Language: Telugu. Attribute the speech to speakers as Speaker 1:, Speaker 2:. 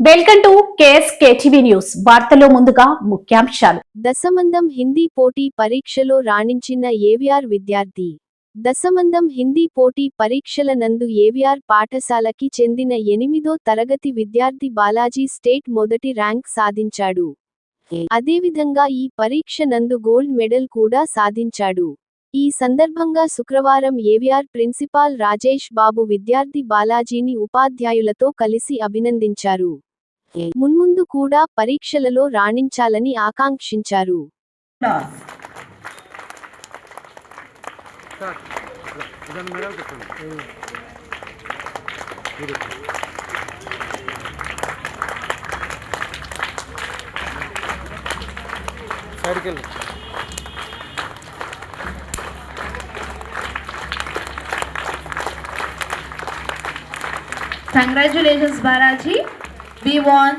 Speaker 1: Welcome to KS news. వార్తలో ముందుగా ముఖ్యాంశాలు.
Speaker 2: దశమందం హిందీ పోటీ పరీక్షలో రాణించిన ఏవిఆర్ విద్యార్థి. దశమందం హిందీ పోటీ పరీక్షల నందు ఏవిఆర్ పాఠశాలకి చెందిన ఎనిమిదో తరగతి విద్యార్థి బాలాజీ స్టేట్ మొదటి ర్యాంక్ సాధించాడు. అదేవిధంగా ఈ పరీక్ష నందు గోల్డ్ మెడల్ కూడా సాధించాడు. ఈ సందర్భంగా శుక్రవారం ఏవిఆర్ ప్రిన్సిపాల్ రాజేష్ బాబు విద్యార్థి బాలాజీని ఉపాధ్యాయులతో కలిసి అభినందించారు. మున్ముందు కూడా పరీక్షలలో రాణించాలని ఆకాంక్షించారు.
Speaker 3: Congratulations Balaji B1